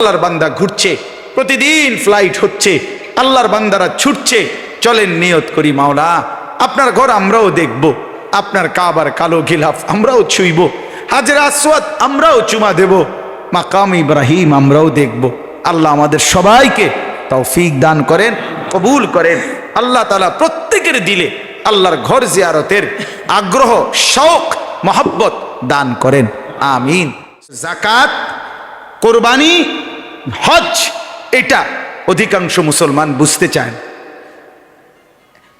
আল্লাহর বান্দা ঘুরছে, প্রতিদিন ফ্লাইট হচ্ছে, আল্লাহর বান্দারা ছুটছে, চলেন নিয়ত করি মাওলা, আপনার ঘর আমরাও দেখব, আপনার কাবার কালো গিলাফ আমরাও ছুইব, হাজরা আসওয়াদ আমরাও চুমা দেব, মাকাম ইব্রাহিম আমরাও দেখব, আল্লাহ আমাদের সবাইকে তৌফিক দান করেন, কবুল করেন, আল্লাহ তালা প্রত্যেকের দিলে আল্লাহর ঘর জিয়ারতের আগ্রহ শখ মহব্বত দান করেন, আমিন। জাকাত, কোরবানি হজ এটা অধিকাংশ মুসলমান বুঝতে চায়।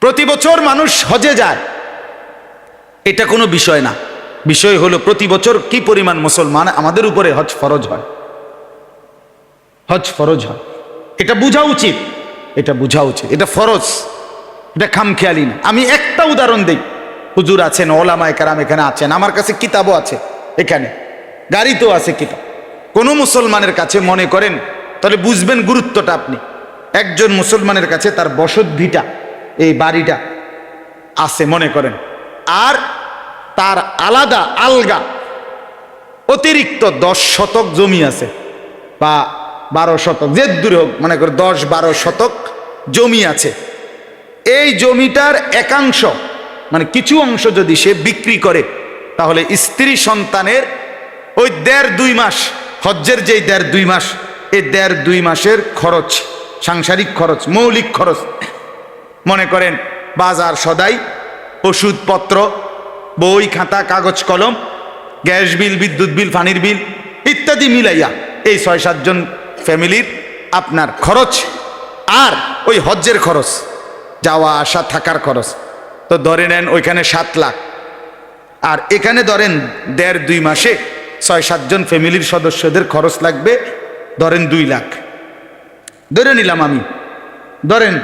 প্রতি বছর মানুষ হজে যায়। এটা কোনো বিষয় না। বিষয় হলো প্রতি বছর কি পরিমাণ মুসলমান আমাদের উপরে হজ ফরজ হয়। হজ ফরজ হয়। এটা বোঝা উচিত। এটা বোঝা উচিত। এটা ফরজ। এটা খামখেয়ালি না। আমি একটা উদাহরণ দিই। হুজুর আছেন, ওলামায় কারাম এখানে আছেন, আমার কাছে কিতাবও আছে এখানে। গাড়িতেও আছে কিতাব। কোনো মুসলমানের কাছে মনে করেন, তাহলে বুঝবেন গুরুত্বটা আপনি। একজন মুসলমানের কাছে তার বসত ভিটা, এই বাড়িটা আছে মনে করেন। আর তার আলাদা আলগা অতিরিক্ত দশ শতক জমি আছে, বা বারো শতক, যে দূরে হোক, মনে করে দশ বারো শতক জমি আছে। এই জমিটার একাংশ মানে কিছু অংশ যদি সে বিক্রি করে, তাহলে স্ত্রী সন্তানের ওই দেড় দুই মাস হজ্জের যেই দেড় দুই মাস এই দেড় দুই মাসের খরচ, সাংসারিক খরচ, মৌলিক খরচ। মনে করেন, বাজার সদাই, ওষুধপত্র, বই, খাতা, কাগজ, কলম, গ্যাস বিল, বিদ্যুৎ বিল, পানির বিল, ইত্যাদি মিলাইয়া এই ছয় সাতজন ফ্যামিলির আপনার খরচ আর ওই হজ্জের খরচ, যাওয়া, আসা, থাকার খরচ। তো ধরে নেন, ওইখানে সাত লাখ। আর এখানে ধরেন, দেড় দুই মাসে ছয় সাতজন ফ্যামিলির সদস্যদের খরচ লাগবে, ধরেন দুই লাখ। ধরে নিলাম আমি। ধরেন,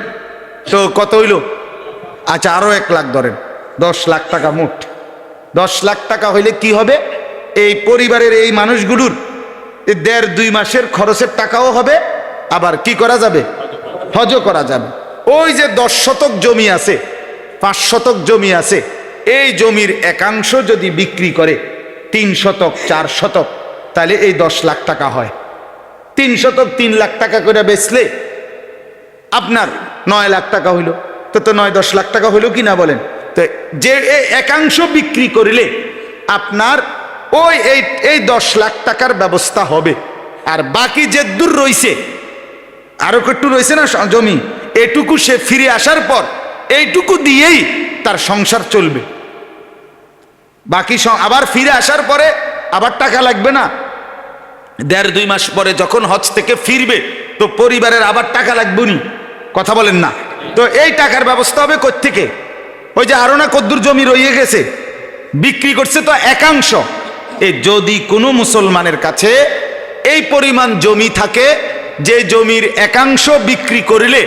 তো কত হইল? আচ্ছা আরও এক লাখ ধরেন। দশ লাখ টাকা মোট। দশ লাখ টাকা হইলে কি হবে? এই পরিবারের এই মানুষগুলোর দেড়, দুই মাসের খরচের টাকাও হবে। আবার কি করা যাবে? হজ করা যাবে। ওই যে দশ শতক জমি আছে, পাঁচ শতক জমি আছে, এই জমির একাংশ যদি বিক্রি করে তিন শতক, চার শতক, তাহলে এই দশ লাখ টাকা হয়। তিন শতক, তিন লাখ টাকা করে বেচলে আপনার নয় লাখ টাকা হইল। তো তো নয়, দশ লাখ টাকা হইল কি না বলেন? তো যে একাংশ বিক্রি করিলে আপনার ওই, এই এই দশ লাখ টাকার ব্যবস্থা হবে। আর বাকি যে দূর রইছে, আরও একটু রয়েছে না জমি, এটুকু সে ফিরে আসার পর, এইটুকু দিয়েই তার সংসার চলবে। বাকি আবার ফিরে আসার পরে আবার টাকা লাগবে না। দেড় দুই মাস পরে যখন হজ থেকে ফিরবে, তো পরিবারের আবার টাকা লাগবে নি। কথা বলেন না। তো এই টাকার ব্যবস্থা হবে থেকে ওই যে আরও না কদ্দুর জমি রয়ে গেছে, বিক্রি করছে তো একাংশ। এ যদি কোনো মুসলমানের কাছে এই পরিমাণ জমি থাকে, যে জমির একাংশ বিক্রি করিলে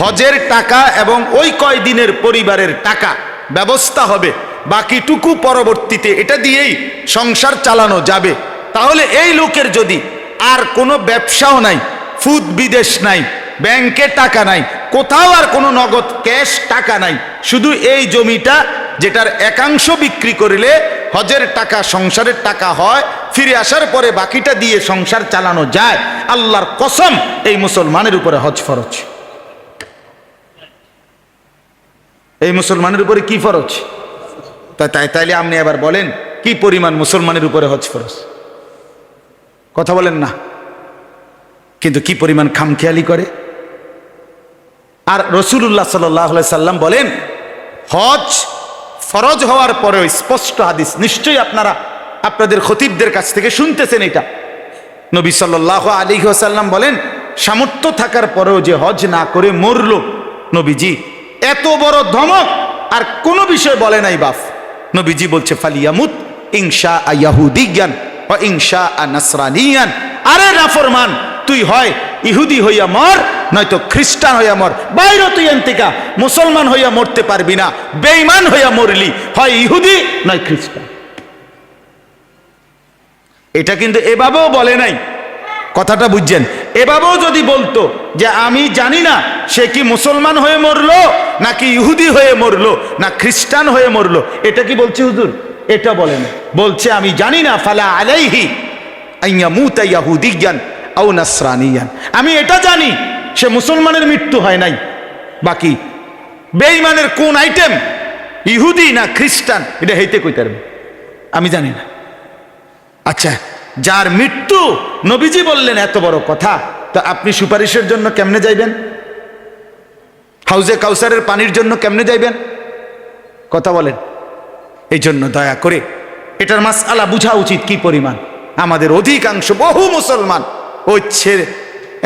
হজের টাকা এবং ওই কয়দিনের পরিবারের টাকা ব্যবস্থা হবে। বাকিটুকু পরবর্তীতে এটা দিয়েই সংসার চালানো যাবে। তাহলে এই লোকের যদি আর কোনো ব্যবসাও নাই ফুদ বিদেশ নাই, ব্যাংকে টাকা নাই, কোথাও আর কোনো নগদ ক্যাশ টাকা নাই, শুধু এই জমিটা যেটার একাংশ বিক্রি করিলে হজের টাকা, সংসারের টাকা হয়, ফিরে আসার পরে বাকিটা দিয়ে সংসার চালানো যায়। আল্লাহর কসম এই মুসলমানের উপরে হজ ফরজ। এই মুসলমানের উপরে কি ফরজ? তা তাই তাইলে আপনি এবার বলেন, কি পরিমাণ মুসলমানের উপরে হজ ফরজ? কথা বলেন না। কিন্তু কি পরিমাণ খামখেয়ালি করে? আর রসুল্লাহ সাল্লাহ সাল্লাম বলেন, হজ ফরজ হওয়ার পরেও স্পষ্ট হাদিস, নিশ্চয়ই আপনারা, আপনাদের খতিবদের কাছ থেকে শুনতেছেন এটা। নবী সাল্লাহ আলী সাল্লাম বলেন, সামর্থ্য থাকার পরেও যে হজ না করে মরল নবীজি, এত বড় ধমক, আর কোনো বিষয় বলে নাই বাফ নবীজি বলছে, ফালিয়ামুত ইংশা আয়াহুদিজ্ঞান ও ইংশা নাসরানিয়ান। আরে নাফরমান, তুই হয় ইহুদি হইয়া মর, নয়তো খ্রিস্টান হইয়া মর। বাইরে তুই এন্তিকা, মুসলমান হইয়া মরতে পারবি না, বেঈমান হইয়া মরলি, হয় ইহুদি, নয় খ্রিস্টান। এটা কিন্তু এভাবেও বলে নাই। কথাটা বুঝছেন এভাবেও যদি বলতো যে আমি জানি না সে কি মুসলমান হয়ে মরলো, নাকি ইহুদি হয়ে মরলো, না খ্রিস্টান হয়ে মরলো, এটা কি বলছে হুজুর? এটা বলেন বলছে, আমি জানি না, ফালা আলাইহি আইয়া মুতা ইয়াহুদিজ্ঞান আউ নাসরানিয়ান। আমি এটা জানি, সে মুসলমানের মৃত্যু হয় নাই। বাকি বেঈমানের কোন আইটেম, ইহুদি না খ্রিস্টান, এটা হইতে কইতে আমি জানি না। আচ্ছা যার মৃত্যু নবীজি বললেন, এত বড় কথা। তো আপনি সুপারিশের জন্য কেমনে যাইবেন? হাউজে কাউসারের পানির জন্য কেমনে যাইবেন? কথা বলেন। এই জন্য দয়া করে এটার মাস আলা বুঝা উচিত কি পরিমাণ। আমাদের অধিকাংশ বহু মুসলমান ওই ছেড়ে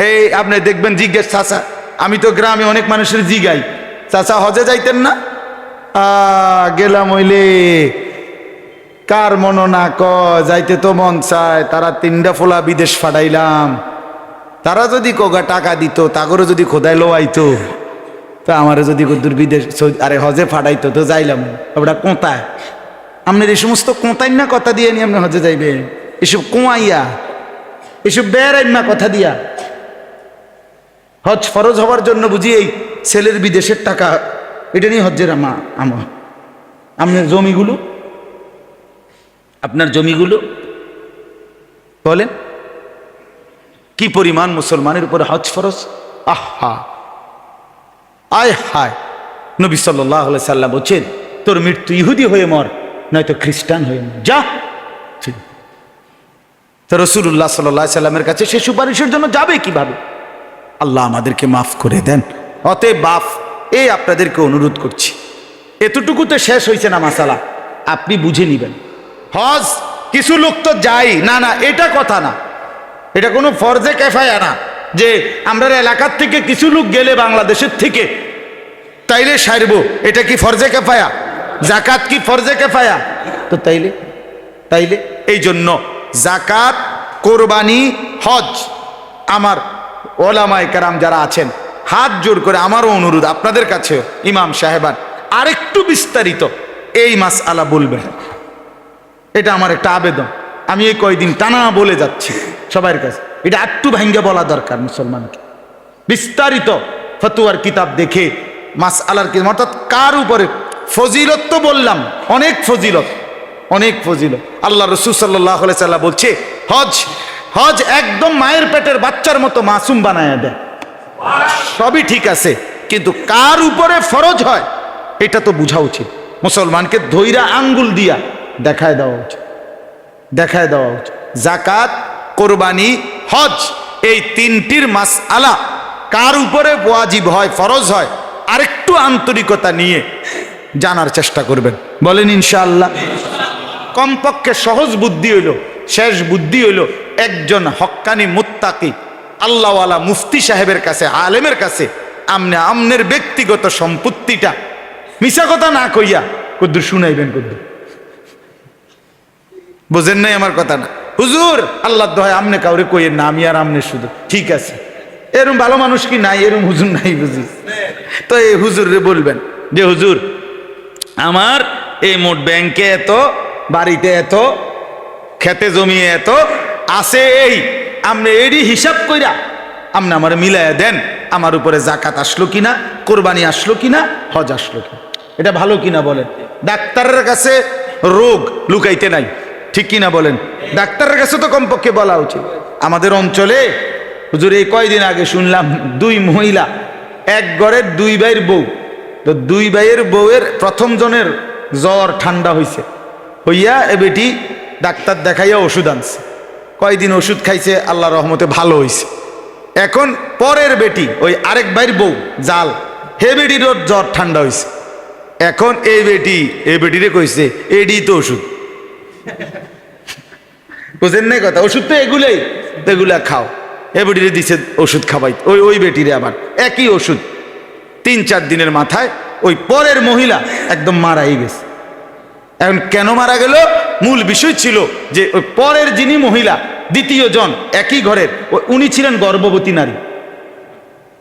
এই আপনি দেখবেন জিজ্ঞেস, চাচা, আমি তো গ্রামে অনেক মানুষের জিগাই। চাচা হজে যাইতেন না? গেলাম হইলে কার মন না ক যাইতে তো মন চায়, তারা তিনটা ফোলা বিদেশ ফাটাইলাম তারা যদি কোগা টাকা দিত, তাগরও যদি খোদাই লোয়াইতো তা আমারও যদি কদ্দুর বিদেশ আরে হজে ফাটাইতো তো যাইলাম। ওটা কোঁতায়। আপনার এই সমস্ত কোঁতাই না কথা দিয়ে নিয়ে আপনি হজে যাইবে এসব কোঁয়াইয়া, এসব বেড়াই না কথা দিয়া। হজ ফরজ হওয়ার জন্য বুঝি এই ছেলের বিদেশের টাকা, এটা নিয়ে হজ্জের আমা আমা আপনার জমিগুলো আপনার জমিগুলো? বলেন। কি পরিমাণ মুসলমানের উপরে হজ ফরজ? আহা। আয় হায়। নবী সাল্লাহ সাল্লাম বলছেন, তোর মৃত্যু ইহুদি হয়ে মর, নয়তো খ্রিস্টান হয়ে মর। যা। তো রসুল্লাহ সাল্লাহ সাল্লামের কাছে সে সুপারিশের জন্য যাবে কীভাবে? আল্লাহ আমাদেরকে মাফ করে দেন। অতএব বাফ এই আপনাদেরকে অনুরোধ করছি। এতটুকুতে শেষ হয়েছে না মাসালা। আপনি বুঝে নিবেন। হজ, কিছু লোক তো যাই। না না, এটা কথা না। এটা কোনো ফরজে ক্যাফায়া না যে আমরা এলাকার থেকে কিছু লোক গেলে বাংলাদেশের থেকে। তাইলে সারবো, এটা কি ফরজে ক্যাফায়া জাকাত কি ফরজে ক্যাফায়া তো তাইলে তাইলে এই জন্য জাকাত, কোরবানি, হজ, আমার ওলামায় কারাম যারা আছেন, হাত জোর করে আমারও অনুরোধ আপনাদের কাছেও, ইমাম সাহেবান, আরেকটু বিস্তারিত এই মাস আলা বলবেন। এটা আমার একটা আবেদন। আমি এই কয়দিন টানা বলে যাচ্ছি সবার কাছে। এটা একটু ভাঙ্গে বলা দরকার মুসলমানকে। বিস্তারিত ফতুয়ার কিতাব দেখে মাস আলার কিতাব, অর্থাৎ কার উপরে? ফজিলত তো বললাম, অনেক ফজিলত অনেক ফজিলত। আল্লাহ রসুল সাল্লাহ বলছে, হজ হজ একদম মায়ের পেটের বাচ্চার মতো মাসুম বানায় দেয়। সবই ঠিক আছে, কিন্তু কার উপরে ফরজ হয়, এটা তো বোঝা উচিত। মুসলমানকে ধৈরা আঙ্গুল দিয়া দেখায় দেওয়া উচিত। দেখায় দেওয়া উচিত। জাকাত কোরবানি, হজ, এই তিনটির মাস আলা কার উপরে ওয়াজিব হয়, ফরজ হয়, আরেকটু আন্তরিকতা নিয়ে জানার চেষ্টা করবেন। বলেন ইনশাআল্লাহ। কমপক্ষে সহজ বুদ্ধি হইল, শেষ বুদ্ধি হইল, একজন হক্কানি মুত্তাকি, আল্লাহওয়ালা মুফতি সাহেবের কাছে, আলেমের কাছে, আমনে আমনের ব্যক্তিগত সম্পত্তিটা মিশা কথা না কইয়া কদ্দুর শুনাইবেন কদ্দুর বোঝেন নাই আমার কথা না? হুজুর আল্লাহ দয় আমনে কাউরে কইয়েন না, আমি আর আমনে শুধু। ঠিক আছে। এরম ভালো মানুষ কি নাই? এরম হুজুর নাই বুঝি তো এই হুজুর রে বলবেন যে, হুজুর, আমার এই মোট ব্যাংকে এত, বাড়িতে এত, খেতে জমিয়ে এত, আছে এই আপনি এরই হিসাব কইরা আপনি আমার মিলাইয়া দেন, আমার উপরে জাকাত আসলো কিনা, কোরবানি আসলো কিনা, হজ আসলো কিনা। এটা ভালো কিনা বলেন? ডাক্তারের কাছে রোগ লুকাইতে নাই। ঠিক কিনা বলেন? ডাক্তারের কাছে তো কমপক্ষে বলা উচিত। আমাদের অঞ্চলে, হুজুর, এই কয়দিন আগে শুনলাম দুই মহিলা, এক ঘরের দুই ভাইয়ের বউ। তো দুই ভাইয়ের বউয়ের প্রথম জনের জ্বর ঠান্ডা হইছে। হইয়া এ বেটি ডাক্তার দেখাইয়া ওষুধ আনছে। কয়দিন ওষুধ খাইছে আল্লাহ রহমতে ভালো হইছে। এখন পরের বেটি, ওই আরেক ভাইয়ের বউ, জাল, হে বেটির জ্বর ঠান্ডা হইছে। এখন এই বেটি এই বেটিরে কইছে, এডি তো ওষুধ। বুঝেন নাই কথা? ওষুধ তো এগুলোই। এগুলা খাও। এ বেটিরে দিছে ওষুধ খাবাই ওই ওই বেটিরে আবার। একই ওষুধ। তিন, চার দিনের মাথায় ওই পরের মহিলা একদম মারাই গেছে। এখন কেন মারা গেল? মূল বিষয় ছিল যে ওই পরের যিনি মহিলা, দ্বিতীয় জন একই ঘরের উনি ছিলেন গর্ভবতী নারী।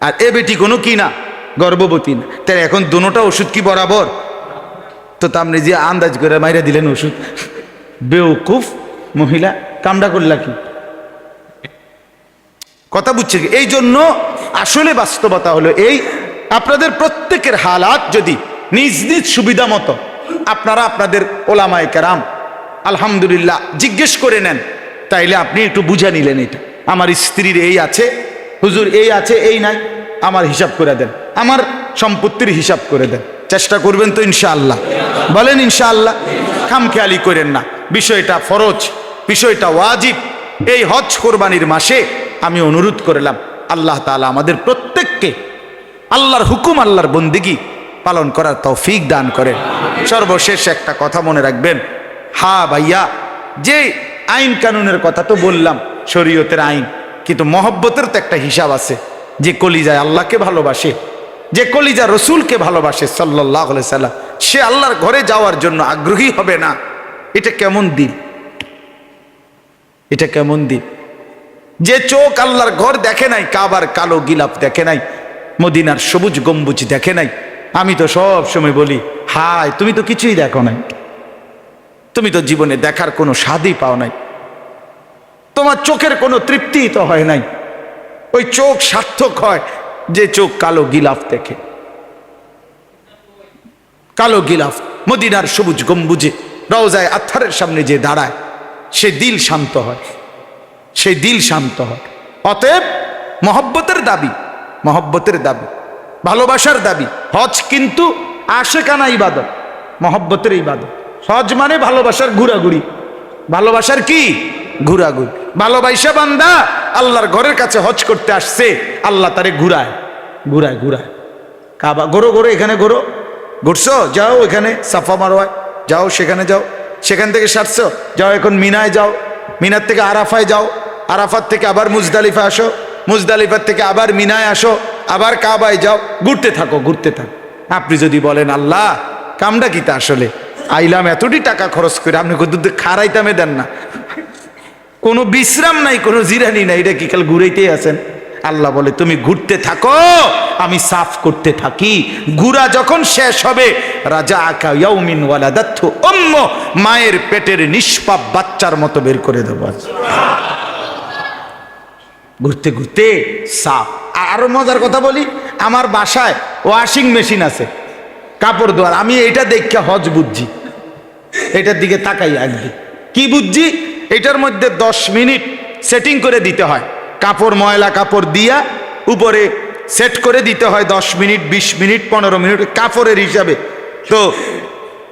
আর এ বেটি কোনো কি না, গর্ভবতী না। তাই এখন দুটা ওষুধ কি বরাবর? তো তামনে যে আন্দাজ করে মাইরা দিলেন ওষুধ। বেউকুফ মহিলা, কামড়া করলা কি? কথা বুঝছে কি? এই জন্য আসলে বাস্তবতা হলো এই, আপনাদের প্রত্যেকের হালাত যদি নিজ নিজ সুবিধা মতো আপনারা আপনাদের ওলামায় কেরাম, আলহামদুলিল্লাহ, জিজ্ঞেস করে নেন, তাইলে আপনি একটু বুঝে নিলেন এটা। আমার স্ত্রীর এই আছে, হুজুর এই আছে, এই নাই, আমার হিসাব করে দেন, আমার সম্পত্তির হিসাব করে দেন। চেষ্টা করবেন তো ইনশাআল্লাহ। বলেন ইনশাআল্লাহ। খামখেয়ালি করেন না। বিষয়টা ফরজ, বিষয়টা ওয়াজিব। এই হজ কোরবানির মাসে আমি অনুরোধ করলাম, আল্লাহ তাআলা আমাদের প্রত্যেককে আল্লাহর হুকুম, আল্লাহর বন্দিগি পালন করার তৌফিক দান করেন। সর্বশেষ একটা কথা মনে রাখবেন, হা ভাইয়া, যে আইন কানুনের কথা তো বললাম, শরীয়তের আইন, কিন্তু মহব্বতের তো একটা হিসাব আছে, যে কলিজায় আল্লাহকে ভালোবাসে, যে কলিজা রসুলকে ভালোবাসে সাল্লাহ সাল্লাম সে আল্লাহর ঘরে যাওয়ার জন্য আগ্রহী হবে না। এটা কেমন দিন? এটা কেমন দিন? যে চোখ আল্লাহর ঘর দেখে নাই, কাবার কালো গিলাপ দেখে নাই, মদিনার সবুজ গম্বুজ দেখে নাই। আমি তো সব সময় বলি, হায়, তুমি তো কিছুই দেখো নাই। তুমি তো জীবনে দেখার কোনো স্বাদই পাও নাই। তোমার চোখের কোনো তৃপ্তি তো হয় নাই। ওই চোখ সার্থক হয় যে চোখ কালো গিলাফ দেখে। কালো গিলাফ, মদিনার সবুজ গম্বুজে, রওজায় আত্থারের সামনে যে দাঁড়ায়, সে দিল শান্ত হয় সেই দিল শান্ত হয়। অতএব মহব্বতের দাবি মহব্বতের দাবি, ভালোবাসার দাবি, হজ কিন্তু আশেকানা ইবাদত, মহব্বতের ইবাদত। হজ মানে ভালোবাসার ঘুরাঘুরি। ভালোবাসার কি? ঘুরাঘুরি। ভালোবাসা বান্দা আল্লাহর ঘরের কাছে হজ করতে আসছে, আল্লাহ তারে ঘুরায় ঘুরায় ঘুরায়। কাবা গরো গরো এখানে গরো ঘুরছো? যাও এখানে, সাফা মারোয়ায় যাও, সেখানে যাও। সেখান থেকে সারছো? যাও এখন মিনায় যাও। মিনার থেকে আরাফায় যাও। আরাফার থেকে আবার মুজদালিফা আসো। মুজদালিফার থেকে আবার মিনায় আসো। আবার কাবায় যাও। ঘুরতে থাকো ঘুরতে থাকো। আপনি যদি বলেন, আল্লাহ, কামটা কি তা আসলে? আইলাম, এতটি টাকা খরচ করে আপনি কত খারাইতামে দেন না। কোনো বিশ্রাম নাই, কোনো জিরানি নাই। এটা কি কাল ঘুরাইতেই আছেন? আল্লাহ বলে, তুমি ঘুরতে থাকো, আমি সাফ করতে থাকি। ঘুরা যখন শেষ হবে রাজা আকা ইয়াউমিন ওয়ালা দাত্থ অম্ম মায়ের পেটের নিষ্পাপ বাচ্চার মতো বের করে দেবো। ঘুরতে ঘুরতে সাফ। আরও মজার কথা বলি, আমার বাসায় ওয়াশিং মেশিন আছে, কাপড় ধোয়ার। আমি এটা দেখে হজ বুঝছি। এটার দিকে তাকাই একদিন কি বুঝছি? এটার মধ্যে দশ মিনিট সেটিং করে দিতে হয়। কাপড়, ময়লা কাপড় দিয়া উপরে সেট করে দিতে হয় দশ মিনিট, বিশ মিনিট, পনেরো মিনিট কাপড়ের হিসাবে। তো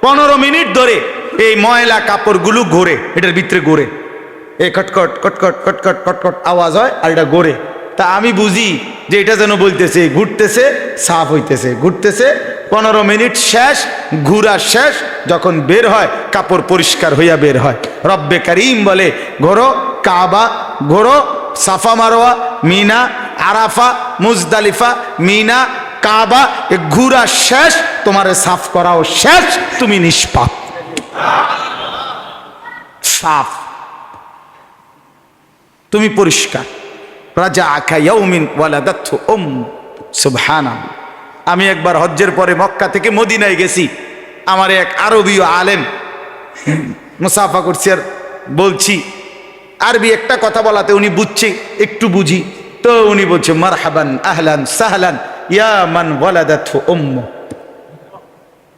পনেরো মিনিট ধরে এই ময়লা কাপড়গুলো ঘোরে, এটার ভিতরে ঘোরে। এ কটকট কটকট কটকট কটকট আওয়াজ হয় আর এটা ঘোরে। তা আমি বুঝি যে এটা যেন বলতেছে, ঘুরতেছে, সাফ হইতেছে, ঘুরতেছে। পনেরো মিনিট শেষ, ঘুরা শেষ, যখন বের হয়, কাপড় পরিষ্কার হইয়া বের হয়। রব্বে করিম বলে, ঘোরো কাবা, ঘোরো Safa Marwa, Mina, Arafa, Muzdalifa, Mina, Kaaba, এ ঘুরা শেষ, তোমারে সাফ করাও শেষ, তুমি নিষ্পাপ। সাফ। তুমি পরিষ্কার। রাজা আখা ইয়ৌমিন ওয়ালাদাত্থ ওম সুবহানা আমি একবার হজ্জের পরে মক্কা থেকে মদিনায় গেছি। আমার এক আরবীয় আলেম মুসাফা করছি আর বলছি আরবি একটা কথা বলাতে উনি বুঝছে, একটু বুঝি। তো উনি বলছে, মারহাবান, আহলান, সাহলান, ইয়া মান ওয়ালাদাত্থ উম্ম।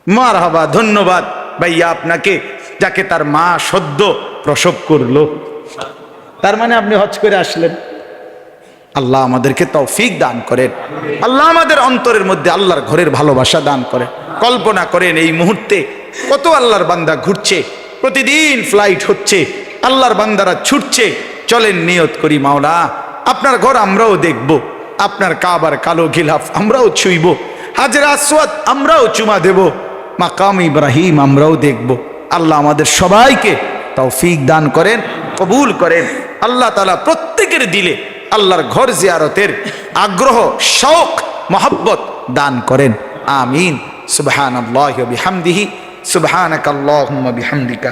মারহাবা, ধন্যবাদ। ভাইয়া আপনাকে, যাকে তার মা সদ্য প্রসব করল। তার মানে আপনি হজ করে আসলেন। আল্লাহ আমাদেরকে তৌফিক দান করেন। আল্লাহ আমাদের অন্তরের মধ্যে আল্লাহর ঘরের ভালোবাসা দান করেন। কল্পনা করেন এই মুহূর্তে কত আল্লাহর বান্দা ঘুরছে। প্রতিদিন ফ্লাইট হচ্ছে। আল্লাহর বান্দারা ছুটছে, চলেন নিয়ত করি মাওলা, আপনার ঘর আমরাও দেখব, আপনার কাবার কালো গিলাফ আমরাও ছুইব, হাজরা আসওয়াদ আমরাও চুমা দেব, মাকাম ইব্রাহিম আমরাও দেখব, আল্লাহ আমাদের সবাইকে তৌফিক দান করেন, কবুল করেন, আল্লাহ তালা প্রত্যেকের দিলে আল্লাহর ঘর জিয়ারতের আগ্রহ শখ মহব্বত দান করেন, আমিন সুবহান আল্লাহ বিহামদিহি সুবহানাক আল্লাহুম্মা বিহামদিকা।